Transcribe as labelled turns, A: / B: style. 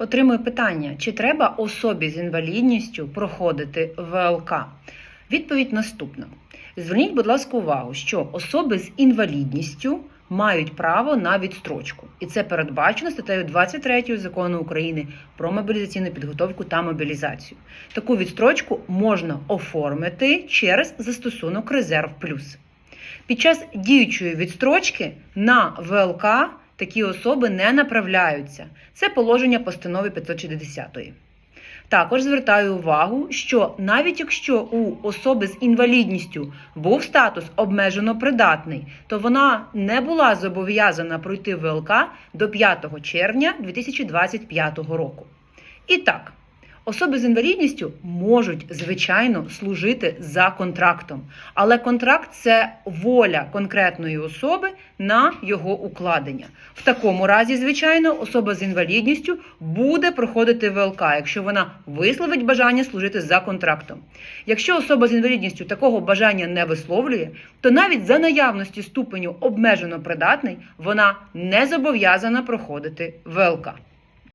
A: Отримую питання: чи треба особі з інвалідністю проходити ВЛК? Відповідь наступна: зверніть, будь ласка, увагу, що особи з інвалідністю мають право на відстрочку, і це передбачено статтею 23 закону України про мобілізаційну підготовку та мобілізацію. Таку відстрочку можна оформити через застосунок Резерв Плюс. Під час діючої відстрочки на ВЛК такі особи не направляються. Це положення постанови 560. Також звертаю увагу, що навіть якщо у особи з інвалідністю був статус обмежено придатний, то вона не була зобов'язана пройти ВЛК до 5 червня 2025 року. І так, особи з інвалідністю можуть, звичайно, служити за контрактом, але контракт це воля конкретної особи на його укладення. В такому разі, звичайно, особа з інвалідністю буде проходити ВЛК, якщо вона висловить бажання служити за контрактом. Якщо особа з інвалідністю такого бажання не висловлює, то навіть за наявності ступеню обмежено придатний вона не зобов'язана проходити ВЛК.